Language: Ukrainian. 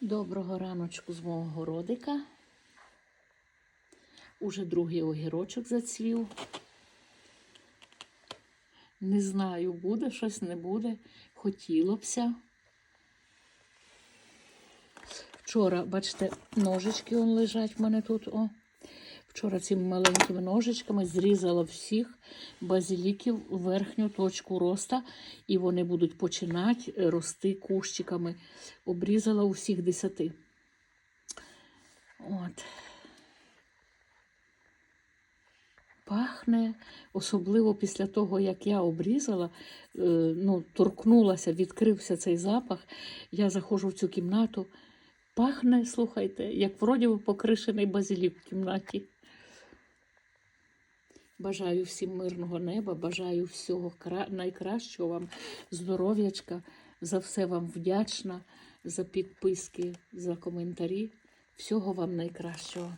Доброго раночку з мого городика. Уже другий огірочок зацвів. Не знаю, буде щось, не буде. Хотіло бся. Вчора, бачите, ножички он лежать в мене тут. О. Вчора цими маленькими ножичками зрізала всіх базиліків верхню точку роста, і вони будуть починати рости кущиками. Обрізала усіх десяти. От. Пахне, особливо після того, як я обрізала, е, ну, торкнулася, відкрився цей запах. Я заходжу в цю кімнату. Пахне, слухайте, як вроді покришений базилік в кімнаті. Бажаю всім мирного неба, бажаю всього кра- найкращого вам, здоров'ячка, за все вам вдячна, за підписки, за коментарі. Всього вам найкращого.